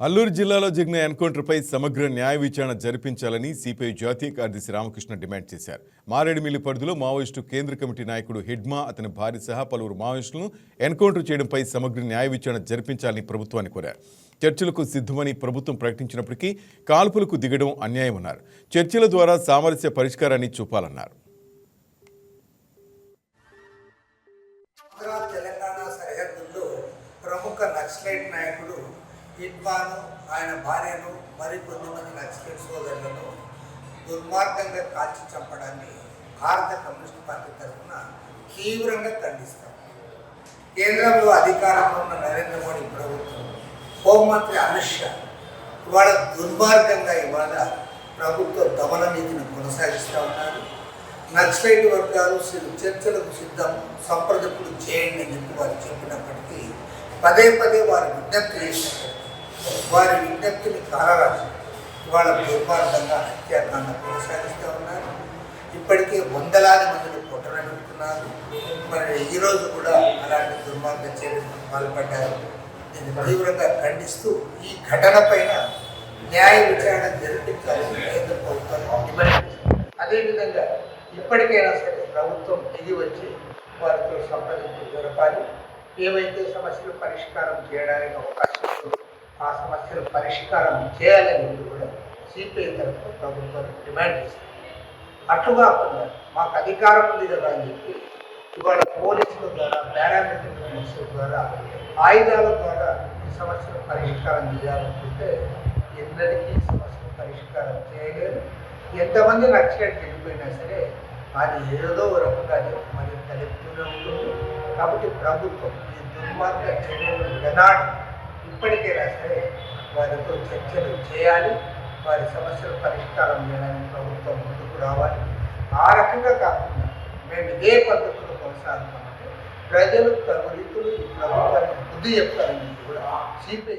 అల్లూరు జిల్లాలో జరిగిన ఎన్కౌంటర్పై సమగ్ర న్యాయ విచారణ జరిపించాలని సిపిఐ జాతీయ కార్యదర్శి రామకృష్ణ డిమాండ్ చేశారు. మారేడుమిల్లి పరిధిలో మావోయిస్టు కేంద్ర కమిటీ నాయకుడు హిడ్మా అతని భార్య సహా పలువురు మావోయిస్టులను ఎన్కౌంటర్ చేయడంపై సమగ్ర న్యాయ విచారణ జరిపించాలని ప్రభుత్వాన్ని కోరారు. చర్చలకు సిద్ధమని ప్రభుత్వం ప్రకటించినప్పటికీ కాల్పులకు దిగడం అన్యాయమన్నారు. చర్చల ద్వారా సామరస్య పరిష్కారాన్ని చూపాలన్నారు. ప్రముఖ నక్సలైట్ నాయకుడు ఇడ్మాను ఆయన భార్యను మరి కొంతమంది నక్సలైట్ సోదరులను దుర్మార్గంగా కాల్చి చంపడాన్ని భారత కమ్యూనిస్ట్ పార్టీ తరఫున తీవ్రంగా ఖండిస్తాం కేంద్రంలో అధికారంలో ఉన్న నరేంద్ర మోడీ ప్రభుత్వం హోంమంత్రి అమిత్ షా ఇవాళ దుర్మార్గంగా ఇవాళ ప్రభుత్వ దమన నీతిని కొనసాగిస్తూ ఉన్నారు. నక్సలైట్ వర్గాలు సి- చర్చలకు సిద్ధం సంప్రదింపులు చేయండి అని చెప్పి వారు చెప్పినప్పటికీ పదే పదే వారు విజ్ఞప్తి చేసినప్పటికీ వారి విజ్ఞప్తిని కాలరాసి ఇవాళ దుర్మార్గంగా హత్యాకాండ కొనసాగిస్తూ ఉన్నారు. ఇప్పటికే వందలాది మందిని కొట్టనబెట్టుకున్నారు మరి ఈరోజు కూడా అలాంటి దుర్మార్గ చర్యలకు పాల్పడ్డారు. దీన్ని తీవ్రంగా ఖండిస్తూ ఈ ఘటన పైన న్యాయ విచారణ జరిపించాలని కేంద్ర ప్రభుత్వం అదేవిధంగా ఇప్పటికైనా సరే ప్రభుత్వం దిగి వచ్చి వారితో సంప్రదింపులు జరపాలి. ఏవైతే సమస్యలు పరిష్కారం చేయడానికి అవకాశం ఉందో ఆ సమస్యల పరిష్కారం చేయాలని కూడా సిపిఐ తరఫున ప్రభుత్వం డిమాండ్ చేస్తుంది అట్లు కాకుండా మాకు అధికారం ఉంది కదా అని చెప్పి ఇవాళ పోలీసుల ద్వారా పారామెట్రిక్ పోలీసుల ద్వారా ఆయుధాల ద్వారా ఈ సమస్యను పరిష్కారం చేయాలనుకుంటే ఎన్నటికీ ఈ సమస్యను పరిష్కారం చేయలేరు. ఎంతమంది నచ్చినట్టు వెళ్ళిపోయినా సరే అది ఏదో ఒక రకంగా మరి తలెత్తుతూనే ఉంటుంది. కాబట్టి ప్రభుత్వం ఈ దుర్మార్గ చర్యలు విడనాడి ఇప్పటికైనా సరే వారితో చర్చలు చేయాలి వారి సమస్యలు పరిష్కారం చేయడానికి ప్రభుత్వం ముందుకు రావాలి. ఆ రకంగా కాకుండా మేము ఇదే పద్ధతిలో కొనసాగుతామంటే ప్రజలు తగులితులు ఈ ప్రభుత్వానికి బుద్ధి చెప్తారని కూడా సిపిఐ